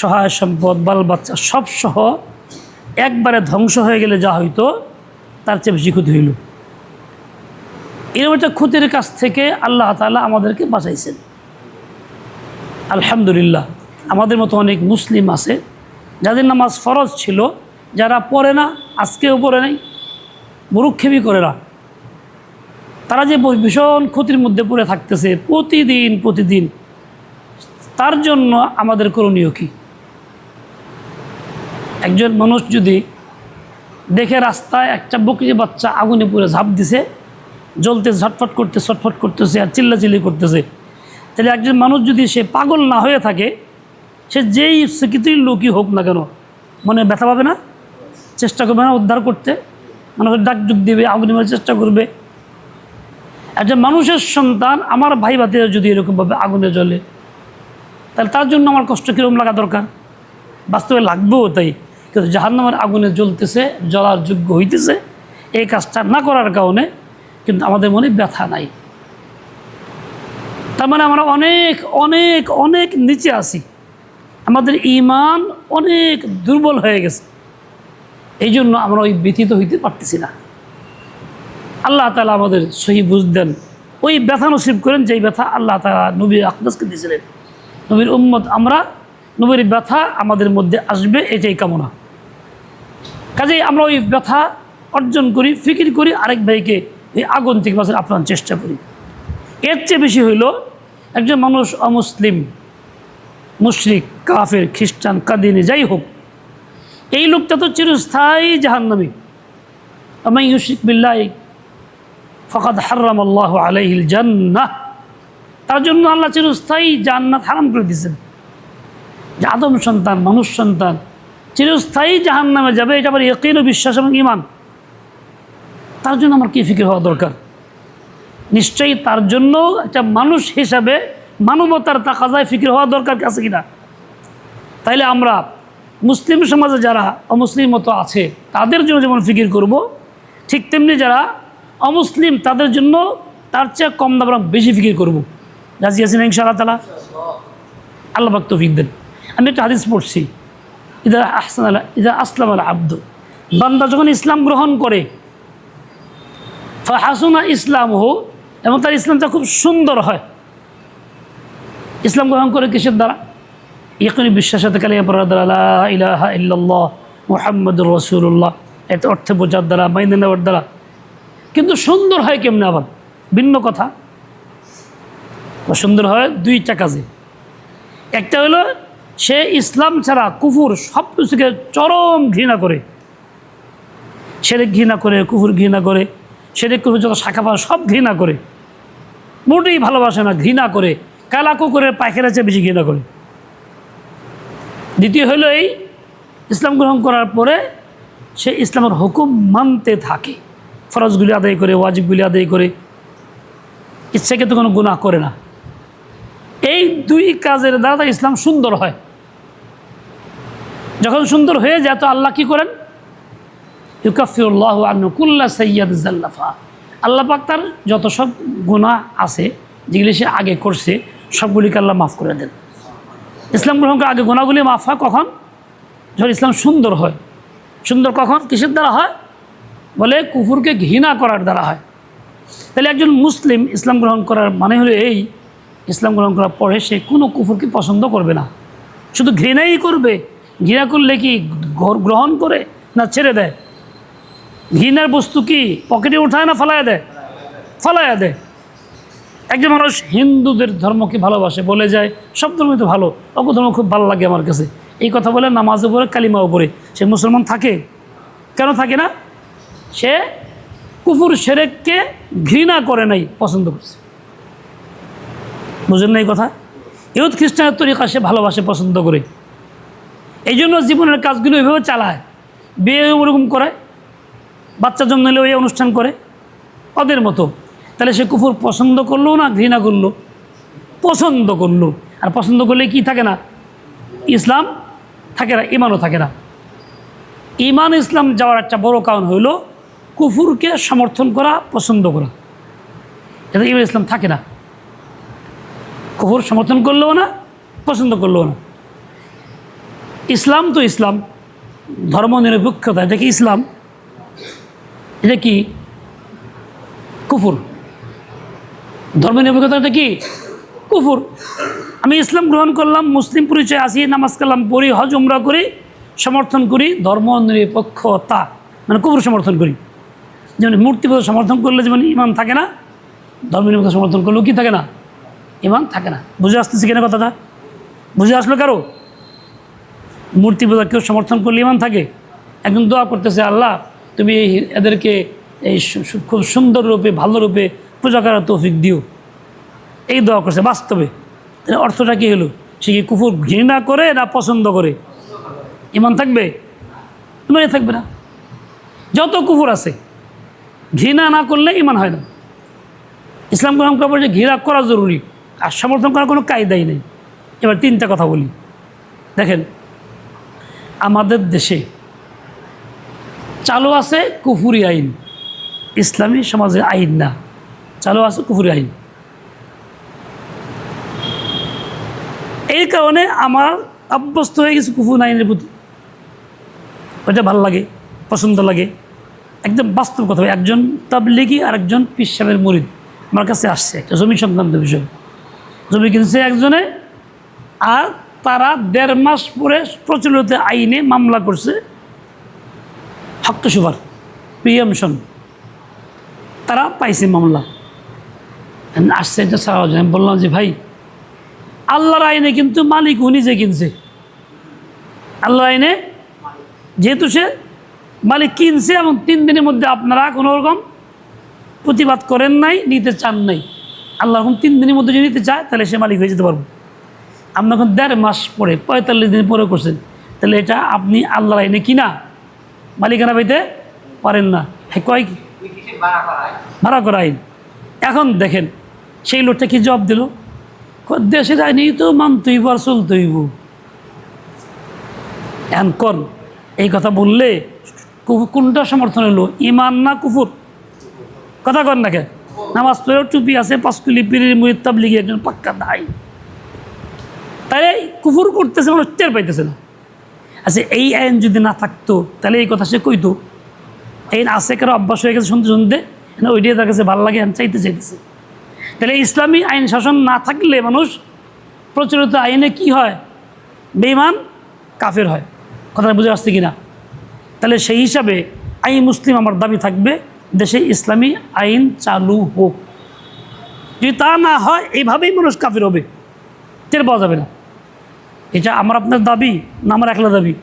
সহায় সম্পদ, বাল বাচ্চা সব সহ একবারে ধ্বংস হয়ে গেলে যা হইতো, তার চেয়ে বেশি ক্ষতি হইল। এরকম একটা ক্ষতির কাছ থেকে আল্লাহ তাআলা আমাদেরকে বাঁচাইছেন। আলহামদুলিল্লাহ, আমাদের মতো অনেক মুসলিম আছে, যাদের নামাজ ফরজ ছিল, যারা পড়ে না, আজকেও পড়ে নাই মুরুক্ষেপই করে না। তারা যে ভীষণ ক্ষতির মধ্যে পড়ে থাকতেছে, প্রতিদিন প্রতিদিন তার জন্য আমাদের করণীয় কী? একজন মানুষ যদি দেখে রাস্তায় একটা বকরি বাচ্চা আগুনে পুরো ঝাঁপ দিছে, জ্বলতে ঝটফট করতে, ছটফট করতেছে আর চিল্লাচিল্লি করতেছে, তাহলে একজন মানুষ যদি সে পাগল না হয়ে থাকে, সে যেই স্বীকৃতির লোকই হোক না কেন, মনে ব্যথা পাবে না? চেষ্টা করবে না উদ্ধার করতে? মানুষের ডাক যুগ দেবে, আগুনে মারার চেষ্টা করবে? একজন মানুষের সন্তান, আমার ভাই ভাতিরা যদি এরকমভাবে আগুনে জ্বলে তাহলে তার জন্য আমার কষ্ট কীরকম লাগা দরকার? বাস্তবে লাগবেও তাই। কিন্তু জাহান্নামের আগুনে জ্বলতেছে, জ্বলার যোগ্য হইতেছে, এই কাজটা না করার কারণে কিন্তু আমাদের মনে ব্যথা নাই। তার মানে আমরা অনেক অনেক অনেক নিচে আছি। আমাদের ইমান অনেক দুর্বল হয়ে গেছে। এই জন্য আমরা ওই ব্যথিত হইতে পারতেছি না। আল্লাহ তালা আমাদের সহি বুঝ দেন। ওই ব্যথা নসিব করেন যেই ব্যথা আল্লাহ তালা নবী আকদাসকে দিয়েছিলেন। নবীর উম্মত আমরা, নবীর ব্যথা আমাদের মধ্যে আসবে, এটাই কামনা। কাজেই আমরা ওই ব্যথা অর্জন করি, ফিকির করি, আরেক ভাইকে এই আগুন থেকে বাঁচার আপনার চেষ্টা করি। এর চেয়ে বেশি হইল একজন মানুষ অমুসলিম, মুশরিক, কাফের, খ্রিস্টান, কাদিনী, যাই হোক, এই লোকটা তো চিরস্থায়ী জাহান্নামী। আমি ইউশিক বিল্লাহ ফকাত হারাম আল্লাহ আলাইহিল জান্নাহ। তার জন্য আল্লাহ চিরস্থায়ী জান্নাত হারাম করে দিয়েছেন। যে আদম সন্তান, মানুষ সন্তান, চিরস্থায়ী জাহান নামে যাবে, এটা আবার ও বিশ্বাস এবং ইমান তার জন্য আমার কী ফিকির হওয়া দরকার? নিশ্চয়ই তার জন্য একটা মানুষ হিসাবে মানবতার তাকাজায় ফিকির হওয়া দরকার আছে কিনা? তাইলে আমরা মুসলিম সমাজে যারা অমুসলিম মতো আছে, তাদের জন্য যেমন ফিকির করব, ঠিক তেমনি যারা অমুসলিম, তাদের জন্য তার চেয়ে কম দাম বেশি ফিকির করব। রাজি আছেন ইনশাআল্লাহ তালা আল্লাহ বাক তৌফিক দেন। আমি একটা হাদিস পড়ছি। ইদা আহসান আল্লাহ ইদা আসলাম আল্লাহ আব্দ। বান্দা যখন ইসলাম গ্রহণ করে, ফাহাসুনা ইসলাম হো এবং তার ইসলামটা খুব সুন্দর হয়। ইসলাম গ্রহণ করে কিসের দ্বারা? ইকনি বিশ্বাসের কালিয়া পড়ার দ্বারা, লা ইলাহা ইল্লাল্লাহ রসুল্লাহ এত অর্থে বোঝার দ্বারা, মাইনে নেওয়ার দ্বারা। কিন্তু সুন্দর হয় কেমনে আবার? ভিন্ন কথা। তো সুন্দর হয় দুইটা কাজে একটা হলো, সে ইসলাম ছাড়া কুফুর সব কিছুকে চরম ঘৃণা করে। সেরে ঘৃণা করে, কুফুর ঘৃণা করে সেরে কুফুর যত শাখা পাওয়া সব ঘৃণা করে। মোটেই ভালোবাসে না, ঘৃণা করে কালা কুকুরের পায়খানা চেয়ে বেশি ঘৃণা করে। দ্বিতীয় হলো এই, ইসলাম গ্রহণ করার পরে সে ইসলামের হুকুম মানতে থাকে। ফরজগুলি আদায় করে, ওয়াজিবগুলি আদায় করে। ইচ্ছাকে তো কোনো গুনাহ করে না। এই দুই কাজের দ্বারা ইসলাম সুন্দর হয়। যখন সুন্দর হয়ে যায়, তো আল্লাহ কী করেন? ইউকাফিউল্লাহ আনুকুল্লা আল্লাহ পাক তার যত সব গুণা আছে, যেগুলি সে আগে করছে, সবগুলিকে আল্লাহ মাফ করে দেন। ইসলাম গ্রহণ করে আগে গুণাগুলি মাফ হয় কখন? যখন ইসলাম সুন্দর হয়। সুন্দর কখন? কিসের দ্বারা হয়? বলে কুকুরকে ঘৃণা করার দ্বারা হয়। তাহলে একজন মুসলিম ইসলাম গ্রহণ করার মানে হলো এই ইসলাম গ্রহণ করার পরে সে কোনো কুফুরকে পছন্দ করবে না। শুধু ঘৃণাই করবে। ঘৃণা করলে কি গ্রহণ করে না ছেড়ে দেয়? ঘৃণার বস্তু কি পকেটে উঠায় না ফলায় দেয়? ফলায় দেয়। একজন মানুষ হিন্দুদের ধর্মকে ভালোবাসে, বলে যায়, সব ধর্মই তো ভালো অক ধর্ম খুব ভালো লাগে আমার কাছে। এই কথা বলে নামাজে পড়ে কালিমা উপরে। সে মুসলমান থাকে? কেন থাকে না? সে কুফুর সেরেককে ঘৃণা করে নাই, পছন্দ করছে। বুঝেন এই কথা? ইহুদ, খ্রিস্টানের তরিকা সে ভালোবাসে, পছন্দ করে। এই জন্য জীবনের কাজগুলো ওইভাবে চালায়। বিয়ে ওরকম করে, বাচ্চা জন্ম নিলে ওই অনুষ্ঠান করে, ওদের মতো। তাহলে সে কুফুর পছন্দ করল না, ঘৃণা করল? পছন্দ করল। আর পছন্দ করলে কি থাকে না? ইসলাম থাকে না, ইমানও থাকে না। ইমান, ইসলাম যাওয়ার একটা বড় কারণ হইল কুফুরকে সমর্থন করা, পছন্দ করা। এটা ইমান, ইসলাম থাকে না। কুফুর সমর্থন করলেও না, পছন্দ করলেও না। ইসলাম তো ইসলাম, ধর্ম নিরপেক্ষতা এটা কি ইসলাম? এটা কি? কুফুর। ধর্ম নিরপেক্ষতা এটা কি? কুফুর। আমি ইসলাম গ্রহণ করলাম, মুসলিম পরিচয় আসি, নামাজ কালাম পড়ি, হজ, উমরা করি, সমর্থন করি, ধর্ম নিরপেক্ষতা মানে কুফুর সমর্থন করি। যেমন মূর্তি সমর্থন করলে যেমন ইমান থাকে না, ধর্ম নিরপেক্ষ সমর্থন করলেও কি থাকে না? ইমান থাকে না। বুঝে আসতেছি কিনা কথাটা? বুঝে আসলো কারও? মূর্তি পূজা কেউ সমর্থন করলে ইমান থাকে। একজন দোয়া করতেছে, আল্লাহ, তুমি এদেরকে এই খুব সুন্দর রূপে, ভালো রূপে পূজা করার তৌফিক দিও। এই দোয়া করছে বাস্তবে। অর্থটা কী হলো? সে কি কুকুর ঘৃণা করে না পছন্দ করে? ইমান থাকবে? ইমানই থাকবে না। যত কুকুর আছে, ঘৃণা না করলে ইমান হয় না। ইসলাম গ্রহণ করার পর যে ঘৃণা করা জরুরি। আর সমর্থন করার কোনো কায়দাই নেই। এবার তিনটা কথা বলি। দেখেন, আমাদের দেশে চালু আছে কুফুরি আইন। ইসলামী সমাজে আইন না। চালু আছে কুফুরি আইন। এই কারণে আমার অভ্যস্ত হয়ে গেছে কুফুর আইনের প্রতি। ওইটা ভালো লাগে, পছন্দ লাগে। একদম বাস্তব কথা। একজন তাবলিগি আর একজন পিসাবের মরিদ। আমার কাছে আসছে একটা জমি সংক্রান্ত বিষয়। জমি কিনছে একজনে? আর তারা দেড় মাস পরে প্রচলিত আইনে মামলা করছে। হক্ত সুপার প্রিয়ামশন তারা পাইছে মামলা। আসছে এটা ছাড়া আমি বললাম যে, ভাই, আল্লাহর আইনে কিন্তু মালিক উনি যে কিনছে। আল্লাহর আইনে যেহেতু সে মালিক কিনছে এবং তিন দিনের মধ্যে আপনারা কোনো রকম প্রতিবাদ করেন নাই, নিতে চান নাই। আল্লাহ এখন তিন দিনের মধ্যে যদি নিতে চায় তাহলে সে মালিক হয়ে যেতে পারব। আপনি এখন দেড় মাস পরে, পঁয়তাল্লিশ দিন পরে করছেন, তাহলে এটা আপনি আল্লাহর আইনে কিনা মালিকানা পাইতে পারেন না। হ্যাঁ কয় কি? ভাড়া করা আইন। এখন দেখেন, সেই লোকটা কি জবাব দিল? দেশের আইনেই তো মানতেইব আর চলতেইব এখন কর, এই কথা বললে কোনটা সমর্থন হলো ইমান না কুফুর? কথা কর না কে নামাজ পড়েও টুপি আছে পাঁচকুলি পিরির মুহিত তাবলিগি একজন পাক্কা দাই। তাহলে কুফুর করতেছে, মানুষ টের পাইতেছে না। আচ্ছা এই আইন যদি না থাকতো তাহলে এই কথা সে কইতো। আইন আছে, কারও অভ্যাস হয়ে গেছে শুনতে শুনতে না ওইটাই তার কাছে ভালো লাগে চাইতে চাইতেছে। তাহলে ইসলামী আইন শাসন না থাকলে মানুষ প্রচলিত আইনে কি হয়? বেইমান কাফের হয়। কথাটা বুঝে আসছে কিনা? তাহলে সেই হিসাবে আই মুসলিম আমার দাবি থাকবে। দেশে ইসলামী আইন চালু হোক। যদি তা না হয়, এইভাবেই মানুষ কাফের হবে। টের পাওয়া যাবে না। এটা আমার আপনার দাবি না আমার একলা দাবি?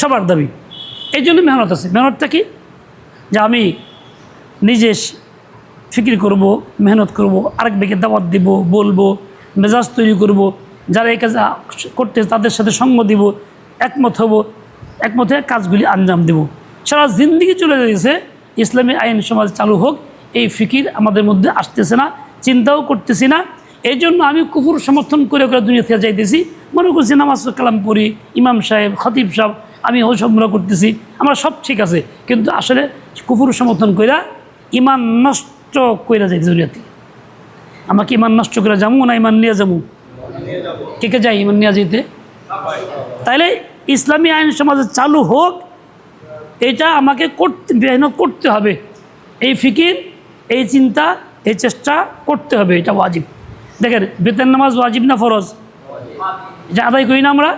সবার দাবি। এই জন্য মেহনত আছে। মেহনতটা কি? যে আমি নিজে ফিকির করব, মেহনত করব, আরেক ব্যক্তি দাওয়াত দিব, বলব, মেজাজ তৈরি করব, যারা এই কাজ করতে তাদের সাথে সঙ্গ দিব, একমত হব, একমত হয়ে কাজগুলি আঞ্জাম দেব। সারা জিন্দিগি চলে গেছে। ইসলামী আইন সমাজ চালু হোক, এই ফিকির আমাদের মধ্যে আসতেছে না, চিন্তাও করতেছি না। এই জন্য আমি কুকুর সমর্থন করে করে দুনিয়া থেকে যাইতেছি। মনে করছি নামাজ কালাম পড়ি, ইমাম সাহেব, খতিব সাহেব, আমি ও সম্রা করতেছি, আমার সব ঠিক আছে। কিন্তু আসলে কুকুর সমর্থন কইরা ইমান নষ্ট কইরা যাইতে দুনিয়া থেকে। আমাকে ইমান নষ্ট করে যাব না ইমান নিয়ে যাব কে কে যাই ইমান নিয়ে যেতে তাইলে ইসলামী আইন সমাজে চালু হোক এটা আমাকে করতে করতে হবে। এই ফিকির, এই চিন্তা, এই চেষ্টা করতে হবে, এটা ওয়াজিব। দেখেন বেতন নামাজ ওয়াজিব না ফরজ? এটা আদায় করি না আমরা?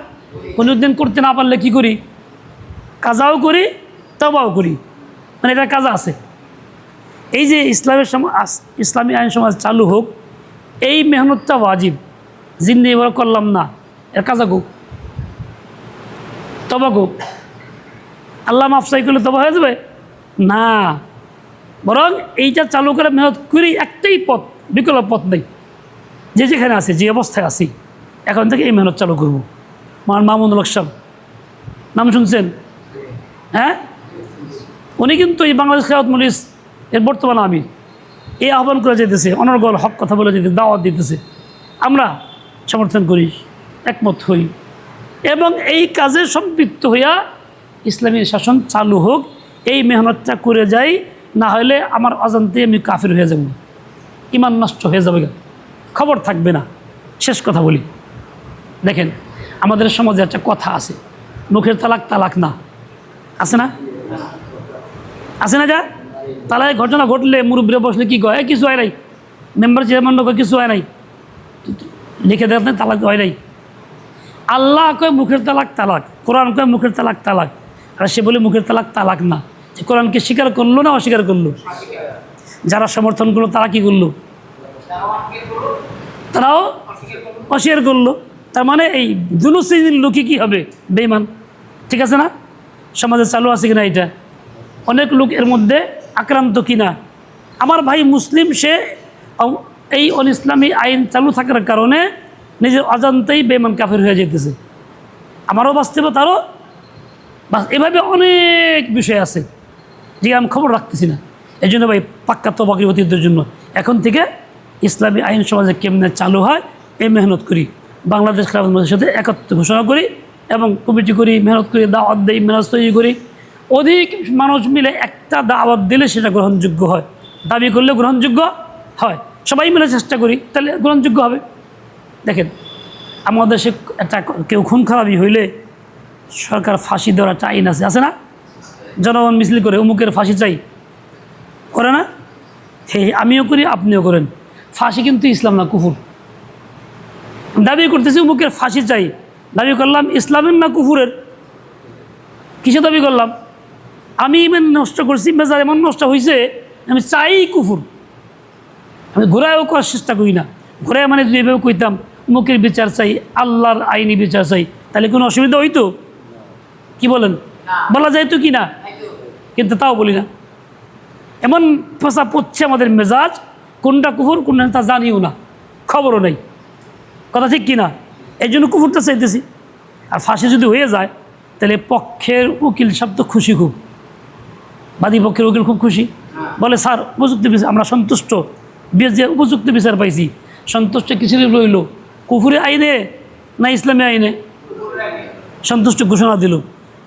দিন করতে না পারলে কি করি? কাজাও করি তবাও করি। মানে এটা কাজা আছে। এই যে ইসলামের সমাজ ইসলামী আইন সমাজ চালু হোক, এই মেহনতটা ওয়াজিব। জিন্দি করলাম না, এর কাজা হোক। তবা আল্লাহ মাফসাই করলে তবা হয়ে যাবে? না। বরং এইটা চালু করে মেহনত করি একটাই পথ, বিকল্প পথ নেই। যে যেখানে আছে, যে অবস্থায় আছি, এখন থেকে এই মেহনত চালু করব। আমার মামুনুল হক সাহেব, নাম শুনছেন? হ্যাঁ? উনি কিন্তু এই বাংলাদেশ খেয়াত মলিস এর বর্তমান আমি এই আহ্বান করে যেতেছে অনর্গল হক কথা বলে যেতে দাওয়াত দিতেছে। আমরা সমর্থন করি, একমত হই। এবং এই কাজে সম্পৃক্ত হইয়া ইসলামী শাসন চালু হোক, এই মেহনতটা করে যাই, না হলে আমার অজান্তে আমি কাফির হয়ে যাব। ইমান নষ্ট হয়ে যাবে খবর থাকবে না। শেষ কথা বলি। দেখেন, আমাদের সমাজে একটা কথা আছে, মুখের তালাক তালাক না। আছে না? আছে না যা? তালাক ঘটনা ঘটলে মুরব্বীরা বসলে কি কয়? কিছু হয় নাই। মেম্বার চেয়ারম্যান কয় কিছু হয় নাই। লিখে দেখ তালাক হয় নাই। আল্লাহ কয় মুখের তালাক তালাক, কোরআন কয় মুখের তালাক তালাক। আর সে বলে মুখের তালাক তালাক না। কোরআনকে স্বীকার করল না অস্বীকার করল? যারা সমর্থন করল তারা কি করল? তারাও অস্বীকার করল। তার মানে এই দুলু শ্রেণির লোকই কী হবে? বেইমান ঠিক আছে না? সমাজে চালু আছে কিনা এটা? অনেক লোক এর মধ্যে আক্রান্ত কিনা? আমার ভাই মুসলিম, সে এই অন ইসলামী আইন চালু থাকার কারণে নিজের অজান্তেই বেমান কাফের হয়ে যেতেছে। আমারও বাস্তব তারও বাস, এভাবে অনেক বিষয় আছে যে আমি খবর রাখতেছি না। এই জন্য ভাই পাক্কা তবাকির অতীতের জন্য। এখন থেকে ইসলামী আইন সমাজে কেমনে চালু হয় এই মেহনত করি। বাংলাদেশ মজলিসের সাথে একত্র ঘোষণা করি এবং কমিটি করি, মেহনত করি, দাওয়াত দিই মেহনত তৈরি করি। অধিক মানুষ মিলে একটা দাওয়াত দিলে সেটা গ্রহণযোগ্য হয়। দাবি করলে গ্রহণযোগ্য হয়। সবাই মিলে চেষ্টা করি, তাহলে গ্রহণযোগ্য হবে। দেখেন, আমাদের দেশে একটা কেউ খুন খারাপি হইলে সরকার ফাঁসি দেওয়ার একটা আইন আছে আছে না? জনগণ মিছিল করে অমুকের ফাঁসি চাই। করে না? হে আমিও করি, আপনিও করেন। ফাঁসি কিন্তু ইসলাম না, কুফুর। দাবি করতেছি অমুকের ফাঁসি চাই। দাবি করলাম ইসলামের না কুফুরের? কিসে দাবি করলাম? আমি ইমান নষ্ট করছি মেজার এমন নষ্ট হয়েছে আমি চাই কুফুর। আমি ঘোরায়ও করার চেষ্টা করি না। ঘোরায় মানে যদি এভাবে কইতাম মুখের বিচার চাই, আল্লাহর আইনি বিচার চাই, তাহলে কোনো অসুবিধা হইতো? কি বলেন? বলা যায় তো কি না? কিন্তু তাও বলি না। এমন পেশা পড়ছে আমাদের মেজাজ কোনটা কুফুর কোনটা তা জানিও না। খবরও নেই। কথা ঠিক কি না? এই জন্য কুফুরটা চাইতেছি। আর ফাঁসি যদি হয়ে যায় তাহলে পক্ষের উকিল সব তো খুশি খুব। বাদী পক্ষের উকিল খুব খুশি। বলে স্যার উপযুক্ত বিচার আমরা সন্তুষ্ট। যে উপযুক্ত বিচার পাইছি সন্তুষ্ট কিছু রইল কুফুরে আইনে না ইসলামী আইনে। সন্তুষ্ট ঘোষণা দিল।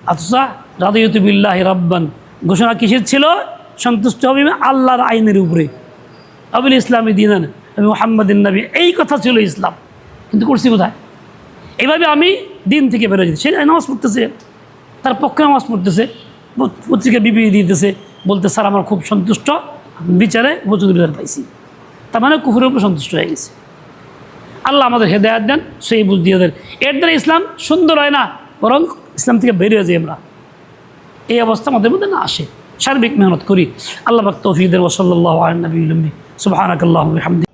অথচ রাদিয়তু বিল্লাহি রাব্বান। ঘোষণা কিসের ছিল? সন্তুষ্ট হবে আল্লাহর আইনের উপরে। আবুল ইসলামী দিনান আমি মোহাম্মদিন নবী। এই কথা ছিল ইসলাম। কিন্তু করছি কোথায়? এইভাবে আমি দিন থেকে বেরোয় যেতে সে নামাজ পড়তেছে। তার পক্ষে নামাজ পড়তেছে। পত্রিকা বিবৃতি দিতেছে। বলতে, স্যার, আমার খুব সন্তুষ্ট। বিচারে উপযুক্ত বিচার পাইছি। তার মানে কুকুরের উপর সন্তুষ্ট হয়ে গেছে। আল্লাহ আমাদের হেদায়াত দেন, সেই বুঝ দিয়ে দেন। এর দ্বারা ইসলাম সুন্দর হয় না। বরং ইসলাম থেকে বেরিয়ে যাই আমরা। এই অবস্থা আমাদের মধ্যে না আসে। সার্বিক মেহনত করি। আল্লাহ তৌফিদের ওসল্লাহ আলনবী সুবাহ আল্লাহ হামদি